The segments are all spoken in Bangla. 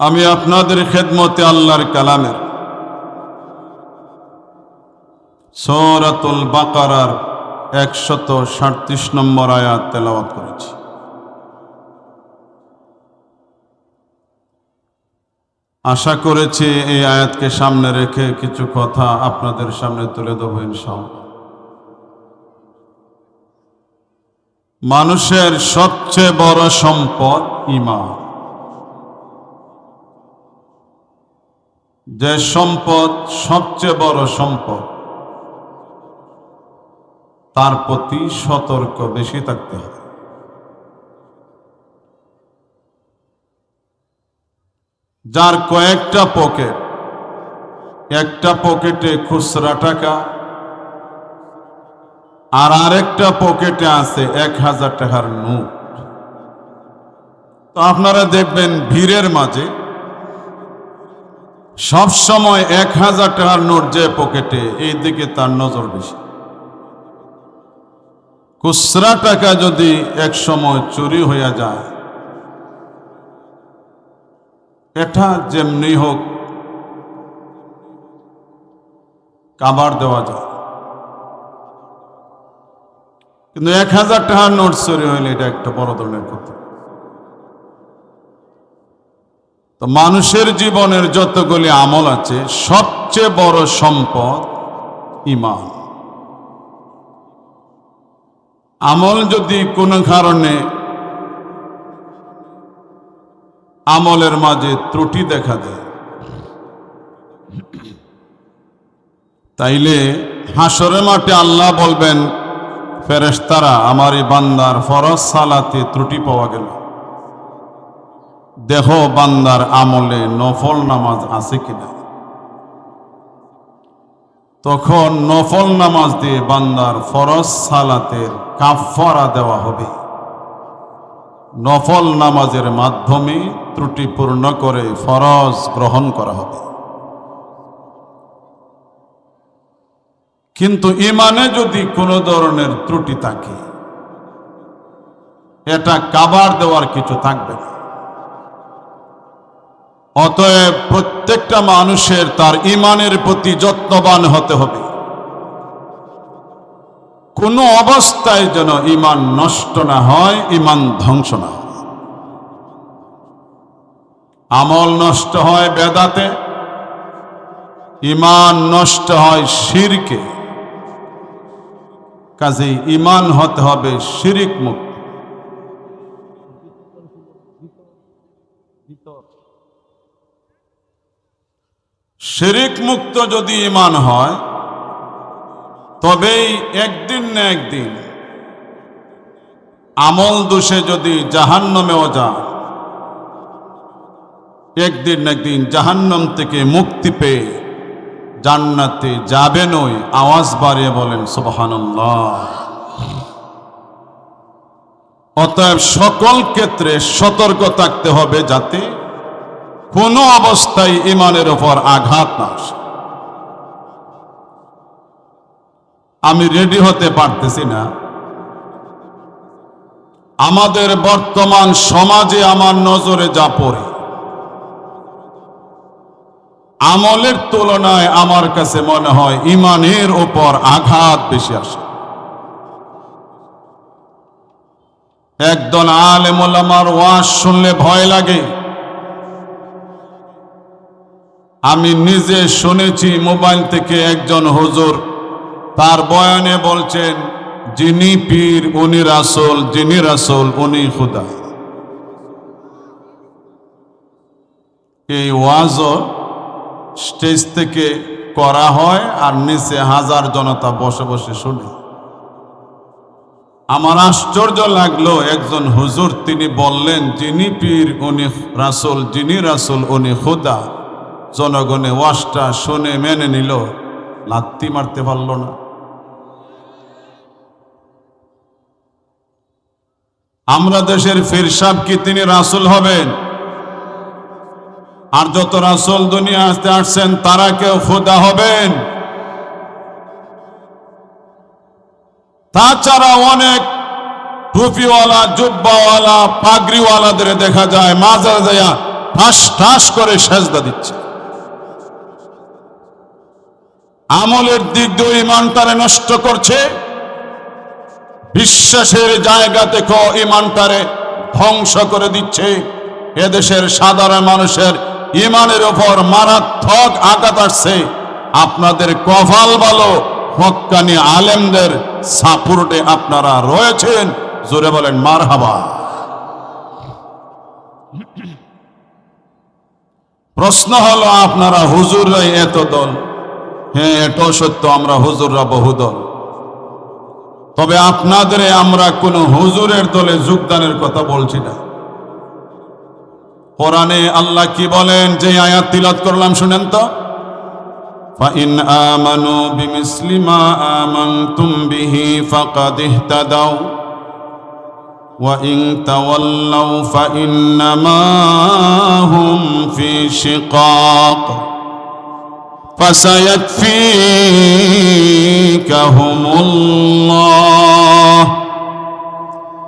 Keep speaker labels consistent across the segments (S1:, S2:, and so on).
S1: আমি আপনাদের খেদমতে আল্লাহর কালামের সৌরাতুল বাকারার একশত সাঁত্রিশ নম্বর আয়াত তেলাওয়াত করেছি। আশা করেছি এই আয়াতকে সামনে রেখে কিছু কথা আপনাদের সামনে তুলে দেবো ইনশাআল্লাহ। মানুষের সবচেয়ে বড় সম্পদ ইমান। যে সম্পদ সবচেয়ে বড় সম্পদ, তার প্রতি সতর্ক বেশি থাকতে হবে। যার কয়েকটা পকেট, একটা পকেটে খুচরা টাকা, আর আরেকটা পকেটে আছে এক হাজার টাকার নোট। তো আপনারা দেখবেন ভিড়ের মাঝে সব সময় এক হাজার টাকার নোট যে পকেটে, এই দিকে তার নজর বেশি। খুচরা টাকা যদি এক সময় চুরি হইয়া যায়, এটা যেমনি হোক কাবার দেওয়া যায়। কিন্তু এক হাজার টাকার নোট চুরি হইলে এটা একটা বড় ধরনের কথা তো মানুষের জীবনের যতগুলি আমল আছে, সবচেয়ে বড় সম্পদ ইমান আমল যদি কোনো কারণে আমলের মাঝে ত্রুটি দেখা দেয়, তাইলে হাসরে মাঠে আল্লাহ বলবেন ফেরেস্তারা আমার এই বান্দার ফরজ সালাতে ত্রুটি পাওয়া গেল। দেহ বান্দার আমলে নফল নামাজ আছে কিনা? তখন নফল নামাজ দিয়ে বান্দার ফরজ সালাতের কাফারা দেওয়া হবে। নফল নামাজের মাধ্যমে ত্রুটি পূর্ণ করে ফরজ গ্রহণ করা হবে। কিন্তু ইমানে যদি কোনো ধরনের ত্রুটি থাকে, এটা কাবার দেওয়ার কিছু থাকবে না। অতএব প্রত্যেকটা মানুষের তার ইমানের প্রতি যত্নবান হতে হবে। কোনো অবস্থায় যেন ইমান নষ্ট না হয়, ইমান ধ্বংস না হয়। আমল নষ্ট হয় বেদাতে, ইমান নষ্ট হয় শিরকে। কাজেই ইমান হতে হবে শিরিক মুক্ত। শিরিক মুক্ত যদি ইমান হয়, তবেই একদিন না একদিন আমল দোষে যদি জাহান্নমেও যায়, একদিন না একদিন জাহান্নম থেকে মুক্তি পেয়ে জান্নাতে যাবেন ওই আওয়াজ বাড়িয়ে বলেন, সুবহানাল্লাহ। অতএব সকল ক্ষেত্রে সতর্ক থাকতে হবে যাতে কোনো অবস্থায় ইমানের ওপর আঘাত না আসে। আমি রেডি হতে পারতেছি না। আমাদের বর্তমান সমাজে আমার নজরে যা পড়ে, আমলের তুলনায় আমার কাছে মনে হয় ইমানের ওপর আঘাত বেশি আসে। একদল আলেমুল আমার ওয়াজ শুনলে ভয় লাগে। আমি নিজে শুনেছি মোবাইল থেকে একজন হুজুর তার বয়ানে বলছেন, যিনি পীর, উনি রাসুল, যিনি রাসুল, উনি খুদা। এই ওয়াজও স্টেজ থেকে করা হয় আর নিচে হাজার জনতা বসে বসে শুনে। আমার আশ্চর্য লাগল, একজন হুজুর তিনি বললেন, যিনি পীর, উনি রাসুল, যিনি রাসুল, উনি খুদা। জনগণে ওয়াজটা শুনে মেনে নিল, লাত্তি মারতে পারল না। আমরা দেশের ফিরসাব কি তিনি রাসুল হবেন? আর যত রাসুল দুনিয়া আসতে আসছেন, তারা কেউ খুদা হবেন? তাছাড়া অনেক টুপিওয়ালা, জুব্বাওয়ালা, পাগড়িওয়ালাদের দেখা যায় মাজার যায়া ঠাস ঠাস করে সেজদা দিচ্ছে। আমলের দিক দিয়ে ইমানটারে নষ্ট করছে। বিশ্বাসের জায়গা থেকে ইমানটারে ধ্বংস করে দিচ্ছে। এদেশের সাধারণ মানুষের ইমানের ওপর মারাত্মক আঘাত আসছে। আপনাদের কভাল ভালো হক্কানি আলেমদের সাপোর্টে আপনারা রয়েছেন। জোরে বলেন মার হাবা প্রশ্ন হলো, আপনারা হুজুররাই এত দল? হ্যাঁ এটাও সত্য আমরা হুজুররা বহুদল তবে আপনাদের আমরা কোন হুজুরের দলে যোগদানের কথা বলছি না কোরআনে আল্লাহ কি বলেন যে আয়াত তিলাত করলাম শুনেন তো فإن آمنوا بمثل ما آمنتم به فقد اهتدوا وإن تولوا فإنما هم في شقاق فسيكفيكهم الله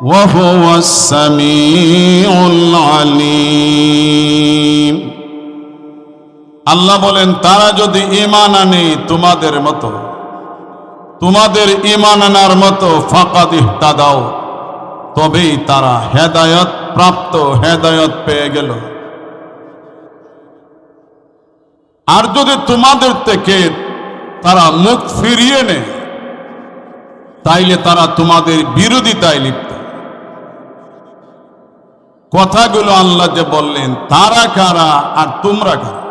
S1: وهو السميع العليم আল্লাহ বলেন তারা যদি ইমান আনে তোমাদের মতো তোমাদের ইমান আনার মতো ফাঁকা দিহতা দাও তবেই তারা হেদায়ত প্রাপ্ত হেদায়ত পেয়ে গেল আর যদি তোমাদের থেকে তারা মুখ ফিরিয়ে নেয়, তাইলে তারা তোমাদের বিরোধিতায় লিপ্ত। কথাগুলো আল্লাহ যে বললেন, তারা কারা আর তোমরা কারা?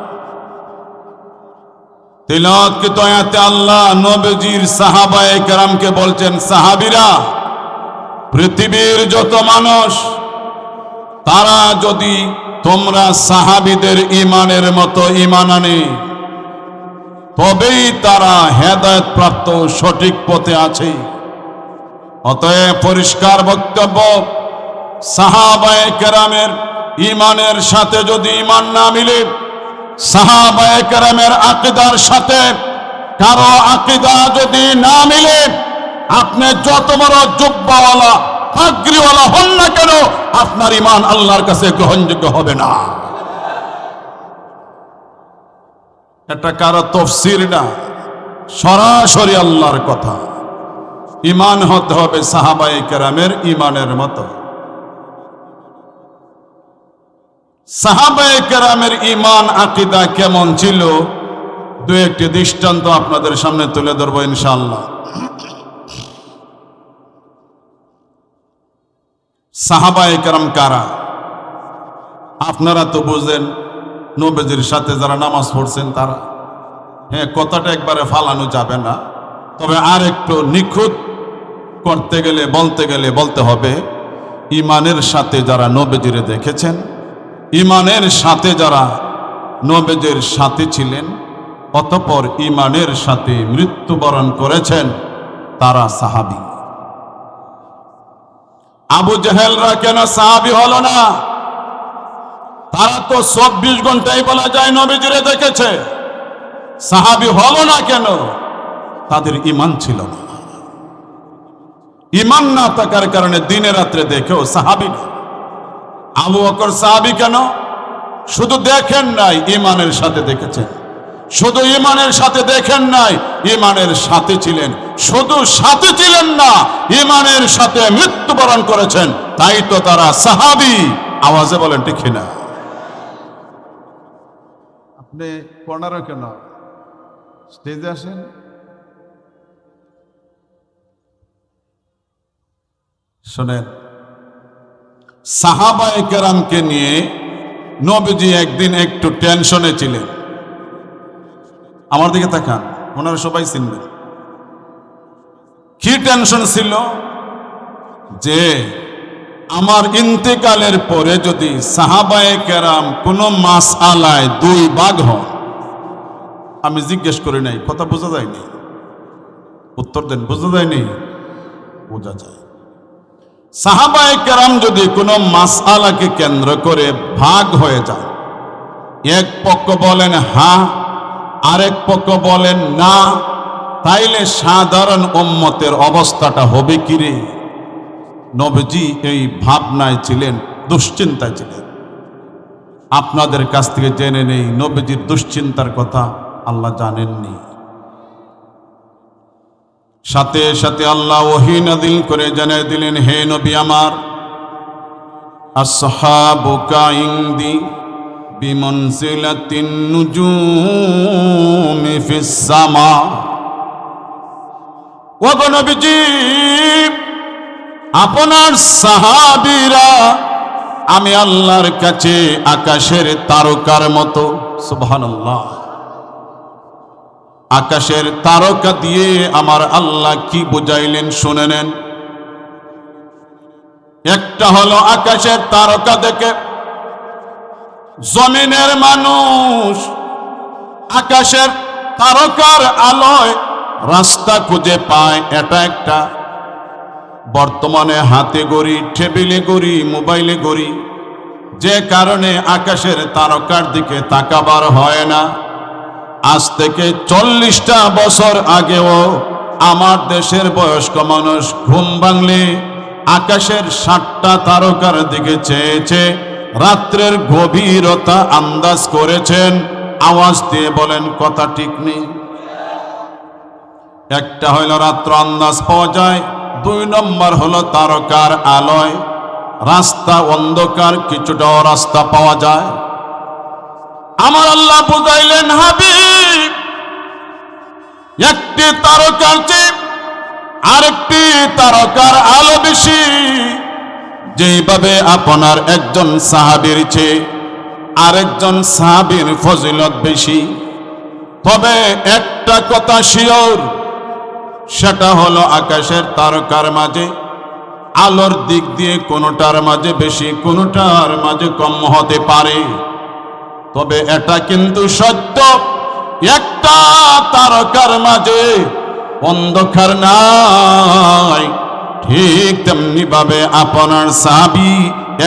S1: তিলৎকৃত আয়াতে আল্লাহ নবজির সাহাবায়ে কেরামকে বলছেন, সাহাবিরা, পৃথিবীর যত মানুষ, তারা যদি তোমরা সাহাবিদের ইমানের মতো ইমান আনে তবেই তারা হেদায়ত প্রাপ্ত সঠিক পথে আছে। অতএব পরিষ্কার বক্তব্য, সাহাবায়ে কেরামের ইমানের সাথে যদি ইমান না মিলে, সাহাবায়ে কেরামের আকিদার সাথে কারও আকিদা যদি না মিলে, আপনি যত বড় জুব্বাওয়ালা ফাগরিওয়ালা হন না কেন, আপনার ইমান আল্লাহর কাছে গ্রহণযোগ্য হবে না। এটা কারও তফসির না, সরাসরি আল্লাহর কথা। ইমান হতে হবে সাহাবাই কেরামের ইমানের মতো। সাহাবাই কেরামের ইমান আকিদা কেমন ছিল দু একটি দৃষ্টান্ত আপনাদের সামনে তুলে ধরবো ইনশাল্লাহ সাহাবাই কেরাম কারা? আপনারা তো বুঝেন, নবেজির সাথে যারা নামাজ পড়ছেন তারা। হ্যাঁ কথাটা একবারে ফালানো যাবে না। তবে আর একটু নিখুঁত করতে গেলে, বলতে গেলে বলতে হবে, ইমানের সাথে যারা নবেজিরে দেখেছেন, ইমানের সাথে যারা নবেজের সাথে ছিলেন, অতপর ইমানের সাথে মৃত্যুবরণ করেছেন তারা সাহাবি। আবু জাহেলরা কেন সাহাবি হলো না? তারা তো চব্বিশ ঘন্টাই বলা যায় নবীজিরে দেখেছে। সাহাবি হলো না কেন? তাদের ইমান ছিল না। ইমান না থাকার কারণে দিনে রাত্রে দেখেও সাহাবি না। আবু বকর সাহাবি কেন? শুধু দেখেন নাই ইমানের সাথে দেখেছেন। শুধু ইমানের সাথে দেখেন নাই ইমানের সাথে ছিলেন। শুধু সাথে ছিলেন না ইমানের সাথে মৃত্যুবরণ করেছেন। তাই তো তারা সাহাবি। আওয়াজে বলেন ঠিক না আপনি পনেরো কেন? স্টেজে আসেন। শোনেন সাহাবায়ে কেরামকে নিয়ে নবীজি একদিন একটু টেনশনে ছিলেন। আমার দিকে তাকান, ওনারা সবাই চিনবেন কি টেনশন ছিল? যে আমার ইন্তেকালের পরে যদি সাহাবায়ে কেরাম কোনো মাস আলায় দুই বাঘ হন, আমি জিজ্ঞেস করি নাই, কথা বোঝা যায়নি। উত্তর দেন, বোঝা যায়নি? বোঝা যায়। সাহাবায়ে কেরাম যদি কোনো মাসআলাকে কেন্দ্র করে ভাগ হয়ে যায় এক পক্ষ বলেন হা আরেক পক্ষ বলেন, না, তাইলে সাধারণ উম্মতের অবস্থাটা হবে কি রে? নবজি এই ভাবনায় ছিলেন, দুশ্চিন্তায় ছিলেন। আপনাদের কাছ থেকে জেনে নেই, নবীজির দুশ্চিন্তার কথা আল্লাহ জানেননি। সাথে সাথে আল্লাহ ওহি নাদিল করে জানিয়ে দিলেন, হে নবী আমার, আসহাবুকা ইংদি নুজুমি ফিস সামা। ওগো নবীজি, আপনার সাহাবীরা, আমি আল্লাহর কাছে আকাশের তারকার মতো, সুবহানাল্লাহ। আকাশের তারকা দিয়ে আমার আল্লাহ কি বুঝাইলেন শুনে নেন। একটা হলো আকাশের তারকা দেখে জমিনের মানুষ, আকাশের তারকার আলোয় রাস্তা খুঁজে পায় এটা একটা। বর্তমানে হাতে গড়ি টেবিলে গড়ি মোবাইলে গড়ি যে কারণে আকাশের তারকার দিকে তাকাবার হয় না। আজ থেকে চল্লিশটা বছর আগেও আমার দেশের বয়স্ক মানুষ ঘুম ভাঙলে আকাশের সাতটা তারকার দিকে চেয়েছে রাত্রের গভীরতা আন্দাজ করেছেন। আওয়াজ দিয়ে বলেন, কথা ঠিক নেই। একটা হইল রাত্র আন্দাজ পাওয়া যায়, দুই নম্বর হলো তারকার আলোয়। রাস্তা অন্ধকার, কিছুটাও রাস্তা পাওয়া যায়। আমার আল্লাহ বুঝাইলেন, হাবিব, একটি তারকার চেয়ে আরেকটি তারকার আলো বেশি। যেভাবে আপনার একজন সাহাবীর চেয়ে আরেকজন সাহাবীর ফজিলত বেশি, তবে একটা কথা শিওর, সেটা হলো আকাশের তারকার মাঝে, আলোর দিক দিয়ে কোনোটার মাঝে বেশি, কোনোটার মাঝে কম হতে পারে। তবে এটা কিন্তু সত্য, একটা তারকার মাঝে অন্ধকার নাই। ঠিক তেমনি ভাবে আপনার সাবি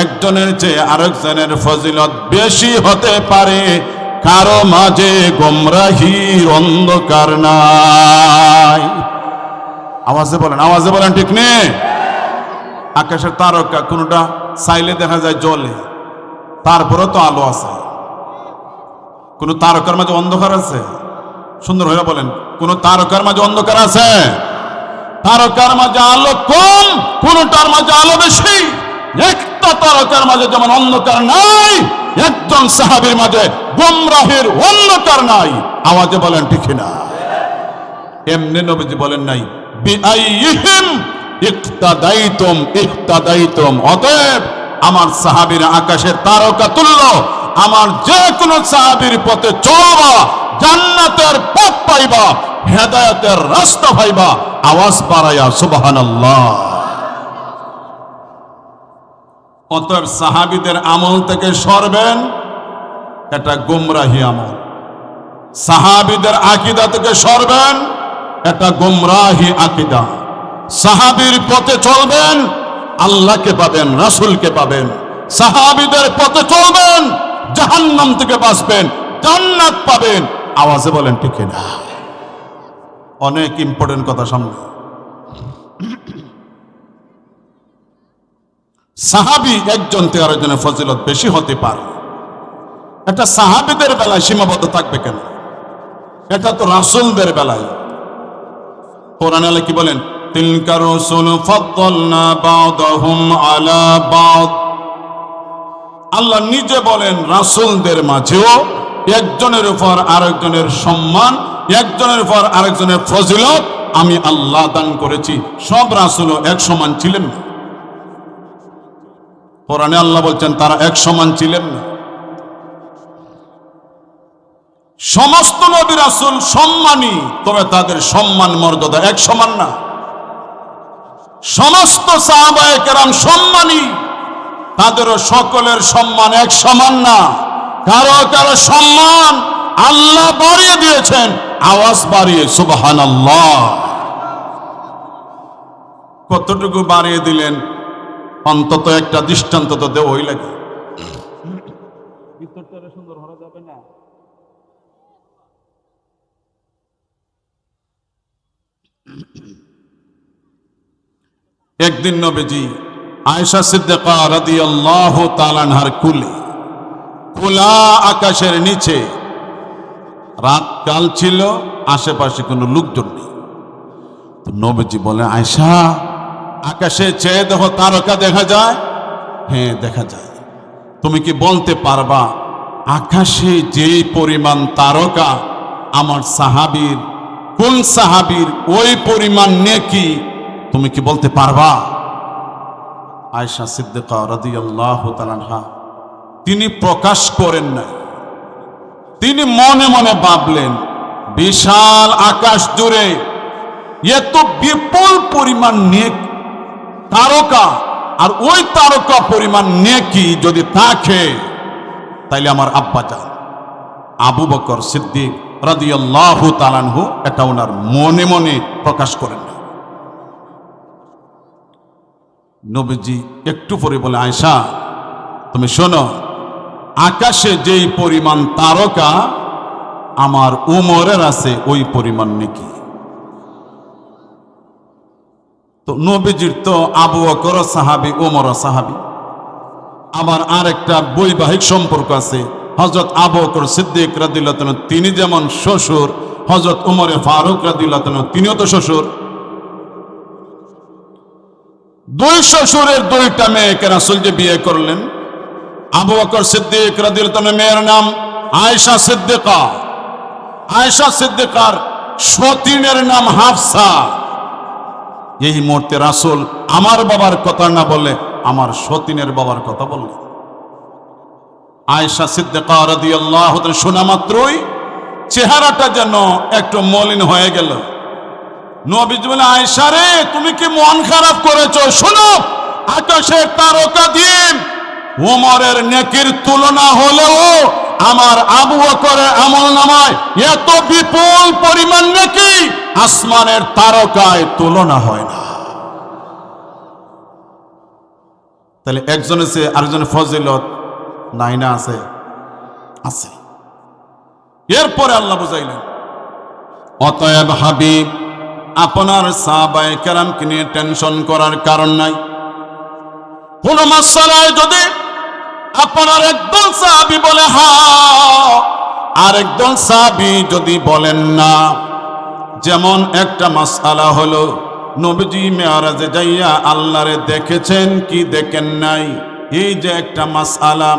S1: একজনের চেয়ে আরেকজনের ফজিলত বেশি হতে পারে। কারও মাঝে গোমরাহির অন্ধকার নাই। আওয়াজে বলেন আওয়াজে বলেন, ঠিক নেই আকাশের তারকা কোনোটা চাইলে দেখা যায় জলে তারপরে তো আলো আছে। কোন তারকার মাঝে অন্ধকার আছে? সুন্দর হয়ে বলেন, কোন তারকার মাঝে অন্ধকার আছে? তারকার মাঝে আলো কম, কোনটার মাঝে আলো বেশি? একটা তারকার মাঝে যেমন অন্ধকার নাই, একজন সাহাবীর মাঝে গোমরাহের অন্ধকার নাই। আওয়াজে বলেন, ঠিক না এমনি নবীজি বলেন নাই বিআইহিম ইক্তাদাইতুম ইক্তাদাইতুম অতএব আমার সাহাবীরা আকাশের তারকা তুল্য, আমার যে কোনো সাহাবীর পথে চলবা জান্নাতের পথ পাইবা, হেদায়েতের রাস্তা পাইবা আওয়াজ পারায়া সুবহানাল্লাহ। অতএব সাহাবীদের আমল থেকে সরবেন, এটা গুমরাহি আমল। সাহাবীদের আকিদা থেকে সরবেন, এটা গুমরাহি আকিদা। সাহাবীর পথে চলবেন, আল্লাহকে পাবেন, রাসূলকে পাবেন। সাহাবীদের পথে চলবেন, জাহান্নাম থেকে বাঁচবেন, জান্নাত পাবেন। আওয়াজে বলেন, ঠিক না অনেক ইম্পর্টেন্ট কথা সামনে। সাহাবি একজন থেকে আরেকজনের ফজিলত বেশি হতে পারে। এটা সাহাবিদের বেলায় সীমাবদ্ধ থাকবে কেন? এটা তো রাসূলদের বেলায়। কোরআন আল্লাহ কি বলেন? তিলকা আলা বাদ। আল্লাহ নিজে বলেন, রাসূলদের মাঝেও একজনের উপর আরেকজনের সম্মান, একজনের উপর আরেকজনের ফজিলত আমি আল্লাহ দান করেছি। সব রাসূলও এক সমান ছিলেন না। কোরআনে আল্লাহ বলছেন, তারা এক সমান ছিলেন না। সমস্ত নবী রাসূল সম্মানী, তবে তাদের সম্মান, মর্যাদা এক সমান না। সমস্ত সাহাবায়ে কেরাম সম্মানী, তাদেরও সকলের সম্মান এক সমান না। কারও কারও সম্মান আল্লাহ বাড়িয়ে দিয়েছেন। আওয়াজ বাড়িয়ে সুবহান আল্লাহ কতটুকু বাড়িয়ে দিলেন? অন্তত একটা দৃষ্টান্ত তো দেওয়াই লাগে। সুন্দর হওয়া যাবে না। একদিন নবীজি আয়েশা সিদ্দিকা রাদিয়াল্লাহু তাআলার কুলে খোলা আকাশের নিচে। রাত কাল ছিল, আশেপাশে কোনো লোকজন নেই। নবীজি বলে আয়সা আকাশে চেয়ে দেখো তারকা দেখা যায়? হ্যাঁ দেখা যায়। তুমি কি বলতে পারবা, আকাশে যেই পরিমাণ তারকা আমার সাহাবীর, কোন সাহাবীর ওই পরিমাণ নেকি, তুমি কি বলতে পারবা? আয়সা সিদ্দিকা রাদিয়াল্লাহু তাআলা তিনি প্রকাশ করেন নাই। তিনি মনে মনে ভাবলেন, বিশাল আকাশ জুড়ে এত বিপুল পরিমাণ নেক তারকা আর ওই তারকা পরিমাণ নেকি যদি থাকে, তাইলে আমার আব্বা যান। আবু বকর সিদ্দিক রাদিয়াল্লাহু তালানহু এটা ওনার মনে মনে প্রকাশ করেন না নবীজি একটু পরে বলে আয়সা তুমি শোনো আকাশে যেই পরিমাণ তারকা, আমার উমরের আছে ওই পরিমাণ নাকি। তো নবীজির তো আবু অকর সাহাবি ওমর সাহাবি। আবার আরেকটা বৈবাহিক সম্পর্ক আছে হজরত আবু অকর সিদ্দিক রাদিল্লাহ তিনি যেমন শ্বশুর হজরত উমরে ফারুক রাদিল্লাহ তিনিও তো শ্বশুর। দুই শ্বশুরের দুইটা মেয়েকে রাসুল যে বিয়ে করলেন। আবু বকর সিদ্দিক রাদিয়াল্লাহু মেয়ের নাম আয়েশা সিদ্দিকা। আয়েশা সিদ্দিকার সতীনের নাম হাফসা। এই মুহূর্তে রাসুল আমার বাবার কথা না বলে আমার সতীনের বাবার কথা বললেন আয়েশা সিদ্দিকা রাদিয়াল্লাহু তাআলা শোনা মাত্রই চেহারাটা যেন একটু মলিন হয়ে গেল। নবীজি বলে আয়েশা রে, তুমি কি মন খারাপ করেছ? শোনো, আকাশের তারকা দিয়ে ওমরের নেকির তুলনা হলেও আমার আবু বকরের আমল নামায় এত বিপুল পরিমাণ নেকি আসমানের তারকায় তুলনা হয় না। তাহলে একজনের সে আরেকজনের ফজিলত নাই না আছে আছে। এরপরে আল্লাহ বুঝাইলেন, অতএব হাবিব, আপনার সাহাবায়ে কেরামকে নিয়ে টেনশন করার কারণ নাই। কোন মাসালায় যদি আপনার একদল সাহাবি বলে, হা। আর একদল সাহাবি যদি বলেন না, যেমন একটা মাসালা হলো, নবীজি মেয়ারাজে যাইয়া আল্লাহরে দেখেছেন কি দেখেন নাই? এই যে একটা মাসালা,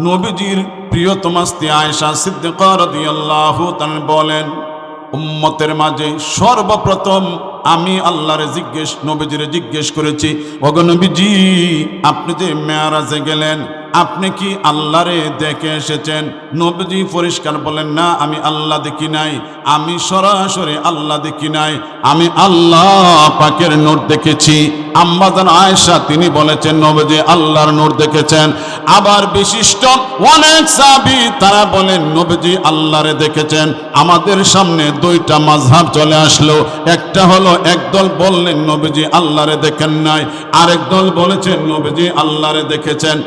S1: নবীজির প্রিয়তমা স্ত্রী আয়েশা সিদ্দিকা রাদিয়াল্লাহু তাআলা বলেন, উম্মতের মাঝে সর্বপ্রথম আমি আল্লাহরে জিজ্ঞেস, নবীজিরে জিজ্ঞেস করেছি অগনবীজি আপনি যে মেয়ারাজে গেলেন আপনি কি আল্লাহরে দেখে এসেছেন? নবীজি পরিষ্কার বলেন, না, আমি আল্লাহ দেখি নাই। আমি সরাসরি আল্লাহ দেখি নাই। আমি আল্লাহ পাকের নূর দেখেছি। আম্মাজান আয়েশা, তিনি বলেছেন, নবীজি আল্লাহর নূর দেখেছেন। আবার বিশিষ্ট অনেক সাবি তারা বলেন, নবীজি আল্লাহরে দেখেছেন। আমাদের সামনে দুইটা মাঝহাব চলে আসলো। একটা হলো, একদল বললেন, নবীজি আল্লাহরে দেখেন নাই। আরেক দল বলেছেন, নবীজি আল্লাহরে দেখেছেন।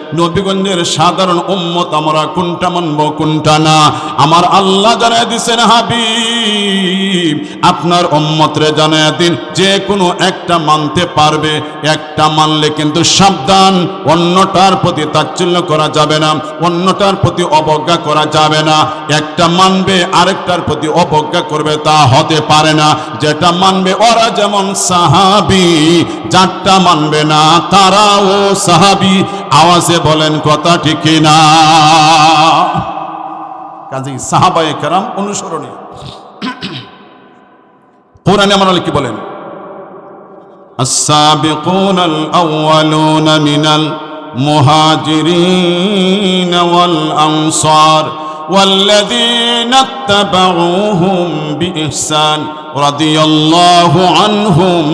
S1: নবীগঞ্জের সাধারণ উম্মত, আমরা কোনটা মানব, কোনটা না? আমার আল্লাহ জানায় দিছেন, হাবিব, আপনার উম্মতরে জানায় দিন, যে কোনো একটা মানতে পারবে, একটা মানলে কিন্তু সাবধান, অন্যটার প্রতি তাচ্ছিল্য করা যাবে না, অন্যটার প্রতি অবজ্ঞা করা যাবে না। একটা মানবে, আরেকটার প্রতি অবজ্ঞা করবে, তা হতে পারে না। যেটা মানবে, ওরা যেমন সাহাবি, যারটা মানবে না, তারাও সাহাবি। আওয়াজে বলেন কথা ঠিক না কাজী সাহাবায়ে কেরাম অনুসরণীয় কোরআনে আমার কি বলেন السابقون الأولون من المهاجرين والأنصار والذين اتبعوهم بإحسان رضي الله عنهم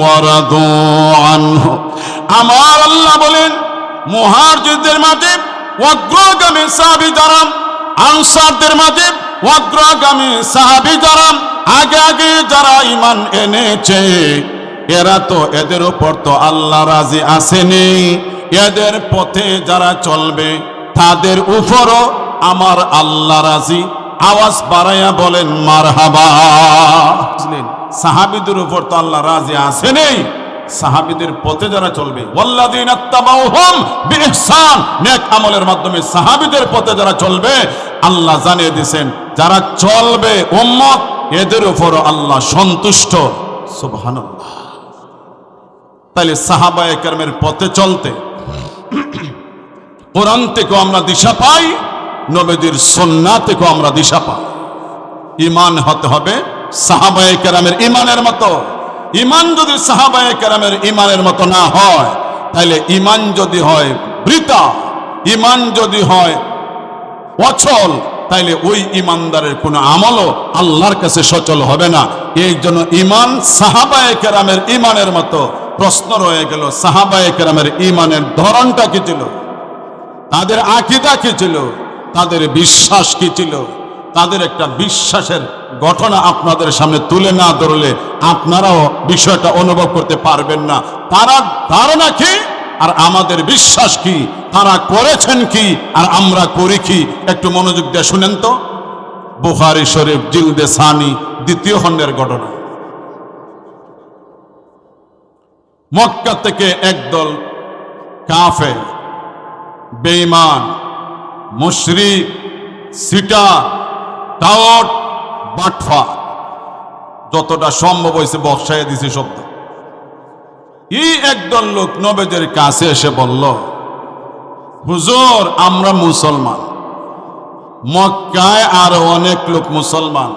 S1: ورضوا عنه আমার আল্লাহ বলেন মুহাজিরদের মাঝে অগ্রগামী সাহাবী যারা আনসারদের মাঝে অগ্রগামী সাহাবী যারা আগে আগে যারা ইমান এনেছে এরা তো এদের উপর তো আল্লাহ রাজি আসেনি। এদের পথে যারা চলবে তাদের উপরও আমার আল্লাহ রাজি। আওয়াজ বাড়াইয়া বলেন মার হাবা সাহাবিদের উপর তো আল্লাহ রাজি আসেনি। সাহাবিদের পথে যারা চলবে নেক আমলের মাধ্যমে সাহাবিদের পথে যারা চলবে, আল্লাহ জানিয়ে দিয়েছেন, যারা চলবে উম্মত, এদের উপর আল্লাহ সন্তুষ্ট। তাহলে সাহাবায়ে কেরামের পথে চলতে, কোরআন থেকেও আমরা দিশা পাই, নবীদের সন্না থেকেও আমরা দিশা পাই। ইমান হতে হবে সাহাবায়ে কেরামের ইমানের মতো। ইমান যদি সাহাবায়ে কেরামের ইমানের মতো না হয় তাহলে ইমান যদি হয় বৃতা ইমান যদি হয় অচল, তাইলে ওই ইমানদারের কোনো আমলও আল্লাহর কাছে সচল হবে না। এই জন্য ইমান সাহাবায় কেরামের ইমানের মতো প্রশ্ন রয়ে গেল, সাহাবায় কেরামের ইমানের ধরনটা কি ছিল? তাদের আকিদা কি ছিল? তাদের বিশ্বাস কি ছিল? তাদের একটা বিশ্বাসের ঘটনা আপনাদের সামনে তুলে না ধরলে আপনারাও বিষয়টা অনুভব করতে পারবেন না। তারা ধারণা কি আর আমাদের বিশ্বাস কি? তারা করেছেন কি আর আমরা করি কি? একটু মনোযোগ দিয়ে শুনেন তো। বুখারি শরীফ জিলদে সানি, দ্বিতীয় খণ্ডের ঘটনা। মক্কা থেকে একদল কাফে বেঈমান, মুশরিক সিটা টাওয়ার বাটফা, যতটা সম্ভব হয়েছে বক্সায় দিছে শব্দ। এই একদল লোক নবেদের কাছে এসে বলল, হুজুর, আমরা মুসলমান। মক্কায় আরও অনেক লোক মুসলমান।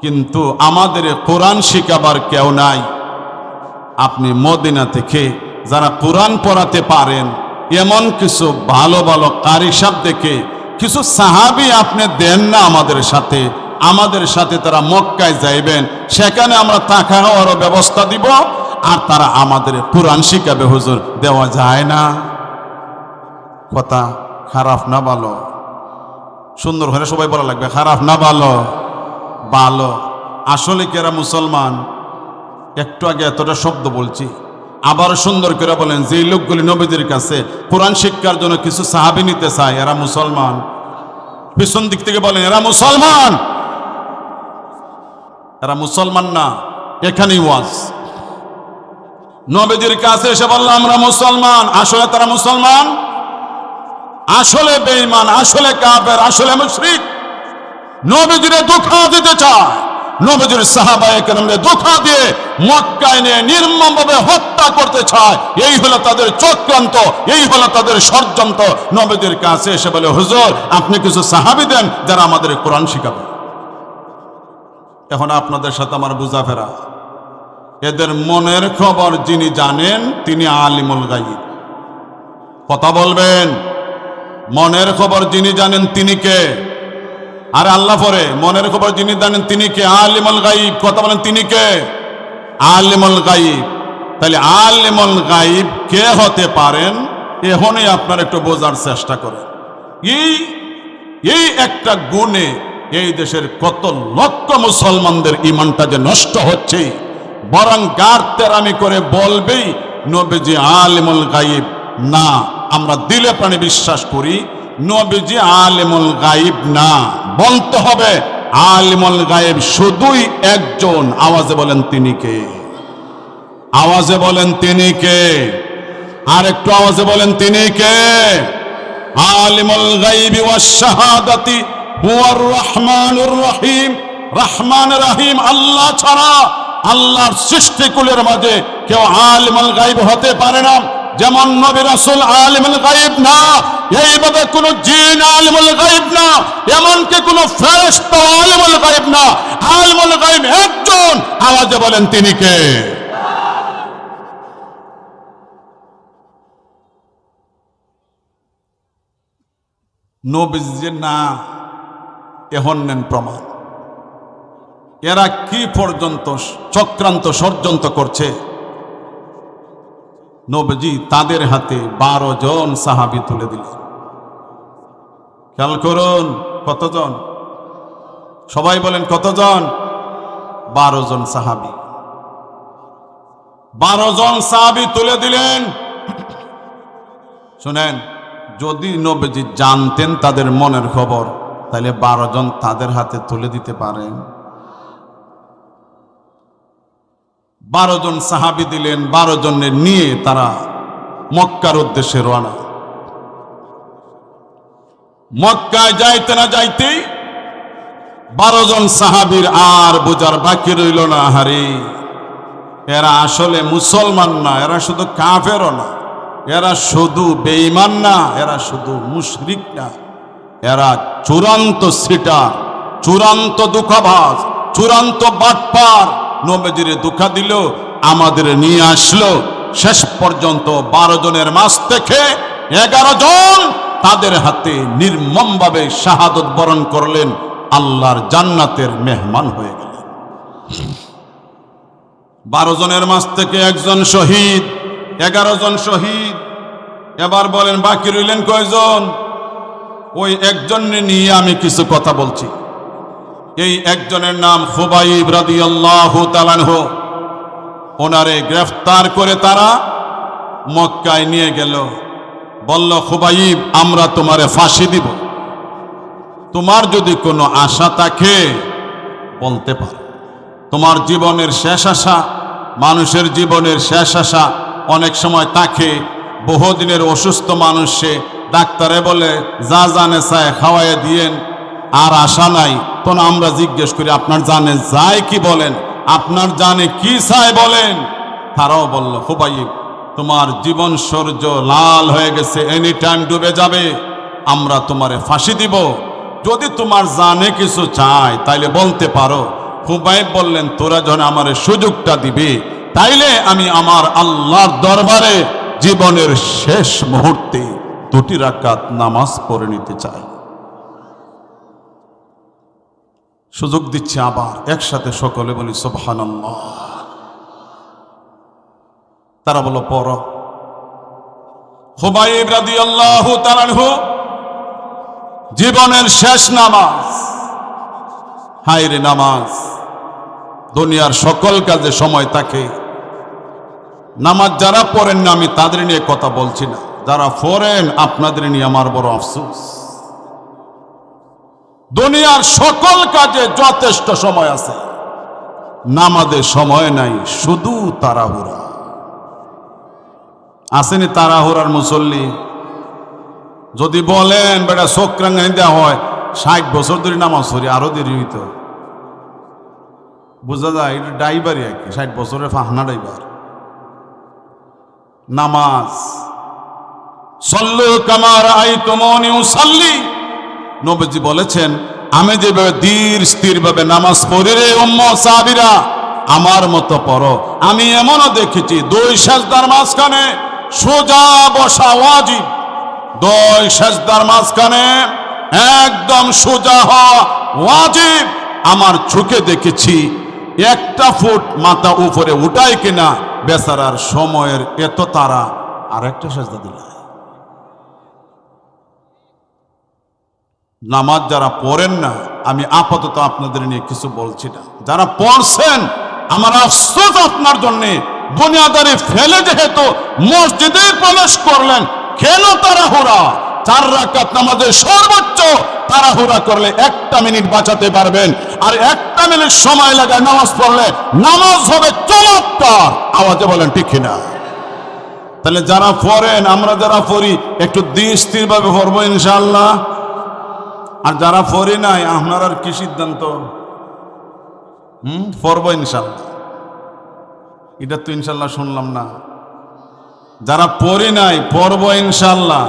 S1: কিন্তু আমাদের কোরআন শিখাবার কেউ নাই। আপনি মদিনা থেকে যারা কোরআন পড়াতে পারেন, এমন কিছু ভালো ভালো কারিসাব দেখে কিছু সাহাবি আপনি দেন না আমাদের সাথে। আমাদের সাথে তারা মক্কায় যাইবেন। সেখানে আমরা টাকা হওয়ারও ব্যবস্থা দিব। আর তারা আমাদের কোরআন শিখাবে, হুজুর। দেওয়া যায় না। কথা খারাপ না ভালো। সুন্দর হলে সবাই বলা লাগবে, খারাপ না ভালো। ভালো। আসলে কি এরা মুসলমান? একটু আগে এতটা শব্দ বলছি। আবার সুন্দর করে বলেন যে লোকগুলি নবীদের কাছে কোরআন শিক্ষার জন্য কিছু সাহাবি নিতে চায়, এরা মুসলমান। পিছন দিক থেকে বলেন, এরা মুসলমান। এরা মুসলমান না, এখানেই ওয়াজ। নবীদের কাছে এসে বললাম আমরা মুসলমান, আসলে তারা মুসলমান? আসলে বেঈমান, আসলে কাফের, আসলে মুশরিক। নবীজিরে ধোঁকা দিতে চায়। নবীজির সাহাবায়ে কেরামকে ধোঁকা দিয়ে মক্কায় নিয়ে নির্মমভাবে হত্যা করতে চায়। এই হলো তাদের চক্রান্ত, এই হলো তাদের ষড়যন্ত্র। নবীজির কাছে এসে বলে, হুজুর, আপনি কিছু সাহাবি দেন যারা আমাদের কোরআন শিখাবে। এখন আপনাদের সাথে আমার বুঝাফেরা। এদের মনের খবর যিনি জানেন, তিনি আলিমুল গাইব কথা বলবেন? মনের খবর যিনি জানেন, তিনি কে? আর আল্লাহ পরে মনের খবর যিনি জানেন তিনি কে? আলিমুল গাইব কথা বলেন তিনি কে? আলিমুল গাইব তাহলে আলিমুল গাইব কে হতে পারেন? এখনই আপনার একটু বোঝার চেষ্টা করেন। এই এই একটা গুণে এই দেশের কত লক্ষ মুসলমানদের ইমানটা যে নষ্ট হচ্ছে, বরং গার তেরামি করে বলবেই, নবীজি আলিমুল গাইব না, আমরা দিলে প্রাণে বিশ্বাস করি নবীজি আলিমুল গাইব না। বলতে হবে, আলিমুল গাইব শুধুই একজন। আওয়াজে বলেন তিনি কে? আওয়াজে বলেন তিনি কে? আর একটু আওয়াজে বলেন তিনি কে? আলিমুল গাইবি ওয়াস শাহাদাতি হুয়ার রহমানুর রহিম। রহমান রহিম আল্লাহ ছাড়া আল্লাহর সৃষ্টিকুলের মাঝে কেউ আলিমুল গাইব হতে পারে না। যেমন নবী রাসূল আলিমুল গাইব না, এইভাবে কোন জিন আলিমুল গাইব না, এমনকি কোন ফেরেশতা আলিমুল গাইব না। আলিমুল গাইব একজন, আওয়াজে বলেন তিনি কে? নবীজি না এখন নেন প্রমাণ। এরা কি পর্যন্ত চক্রান্ত ষড়যন্ত্র করছে? নবজি তাদের হাতে বারো জন সাহাবি তুলে দিলেন। খেয়াল করুন, কতজন? সবাই বলেন, কতজন? বারো জন সাহাবি। বারো জন সাহাবি তুলে দিলেন। শুনেন, যদি নবজি জানতেন তাদের মনের খবর, তাহলে বারো জন তাদের হাতে তুলে দিতে পারেন। বারো জন সাহাবি দিলেন, বারো জনের নিয়ে তারা মক্কার উদ্দেশ্যে রওনা। মক্কায় যাইতে না যাইতেই বারো জন সাহাবির আর বোঝার বাকি রইল না, হারে। এরা আসলে মুসলমান না, এরা শুধু কাফেরও না। এরা শুধু বেঈমান না, এরা শুধু মুশরিক না। এরা চূড়ান্ত সিটার, চূড়ান্ত দুঃখাভাস, চূড়ান্ত বাটপার নবজিরে দুঃখা দিল, আমাদের নিয়ে আসলো। শেষ পর্যন্ত বারো জনের মাছ থেকে এগারো জন তাদের হাতে নির্মমভাবে শাহাদত বরণ করলেন, আল্লাহর জান্নাতের মেহমান হয়ে গেলেন। বারো জনের মাছ থেকে একজন শহীদ, এগারো জন শহীদ। এবার বলেন, বাকি রইলেন কয়জন? ওই একজন নিয়ে আমি কিছু কথা বলছি। এই একজনের নাম খুবাইব রাদিয়াল্লাহু তাআলাহ ওনারে গ্রেফতার করে তারা মক্কায় নিয়ে গেল। বলল, খুবাইব, আমরা তোমারে ফাঁসি দিব। তোমার যদি কোনো আশা থাকে, বলতে পারো। তোমার জীবনের শেষ আশা, মানুষের জীবনের শেষ আশা, অনেক সময় তাকে বহুদিনের অসুস্থ মানুষে ডাক্তারে বলে, যা জানে চায় খাওয়াইয়ে দিয়েন। আর আশা নাই তখন আমরা জিজ্ঞেস করি, আপনার জানে যায় কি বলেন? আপনার জানে কি চায় বলেন? তারাও বলল, হুবাইব, তোমার জীবন সূর্য লাল হয়ে গেছে এনি টাইম ডুবে যাবে। আমরা তোমারে ফাঁসি দিব। যদি তোমার জানে কিছু চায়, তাইলে বলতে পারো। হুবাইব বললেন, তোরা যখন আমার সুযোগটা দিবি, তাইলে আমি আমার আল্লাহর দরবারে জীবনের শেষ মুহূর্তে দুটি রাকাত নামাজ পড়ে নিতে চাই। সুযোগ দিচ্ছে আবার, একসাথে সকলে বলি, সুবহানাল্লাহ। তারা বলো পর হুবাইব রাদিয়াল্লাহু তাআলাহু জীবনের শেষ নামাজ, হায়রে নামাজ, দুনিয়ার সকল কাজে সময় থাকে নামাজ যারা পড়েন না, আমি তাদের নিয়ে কথা বলছি না। যারা পড়েন, আপনাদের নিয়ে আমার বড় আফসোস। দুনিয়ার সকল কাজে যথেষ্ট সময় আছে। নামাজের সময় নাই, শুধু তাড়াহুড়া। আসেনি তাড়াহুড়ার মুসল্লি? যদি বলেন, বেটা চোখরাঙ্গানি দেওয়া হয়, ষাট বছর ধরে নামাজ পড়ি, আরও দেরি হইতো। বোঝা যায়, এটা ড্রাইভারই আর কি, ষাট বছরের ফাহনা ড্রাইভার। নামাজ। সল্লু কামার আই তোমনি সাল্লি নবজি বলেছেন, আমি যেভাবে ধীর স্থির ভাবে নামাজ পড়ি রে উম্ম সাবিরা আমার মতো পড়ো। আমি এমনও দেখেছি, দুই সাজদার মাঝখানে সোজা বসা ওয়াজিব, দুই সাজদার মাঝখানে একদম সোজা হওয়া ওয়াজিব। আমার চোখে দেখেছি, একটা ফুট মাথা উপরে উঠায় কিনা, বেচারার সময়ের এত তারা আর একটা সাজদা দিলা। নামাজ যারা পড়েন না, আমি আপাতত আপনাদের নিয়ে কিছু বলছি না। যারা পড়ছেন, আমার আফসোস আপনার জন্য বুনিয়াদারি ফেলে যেহেতু মসজিদে প্রবেশ করলেন কেন তাড়াহুড়া। চার রাকাত নামাজের সর্বোচ্চ তাড়াহুড়া করলে একটা মিনিট বাঁচাতে পারবেন। আর একটা মিনিট সময় লাগায় নামাজ পড়লে নামাজ হবে চমৎকার। আওয়াজে বলেন, ঠিক কিনা? তাহলে যারা পড়েন, আমরা যারা পড়ি, একটু স্থির ভাবে পড়ব ইনশাআল্লাহ। আর যারা ফরে নাই, আপনার আর কি সিদ্ধান্ত? হুম? ফরব ইনশাল্লাহ এটা তো ইনশাল্লাহ শুনলাম না। যারা পরে নাই পরব ইনশাল্লাহ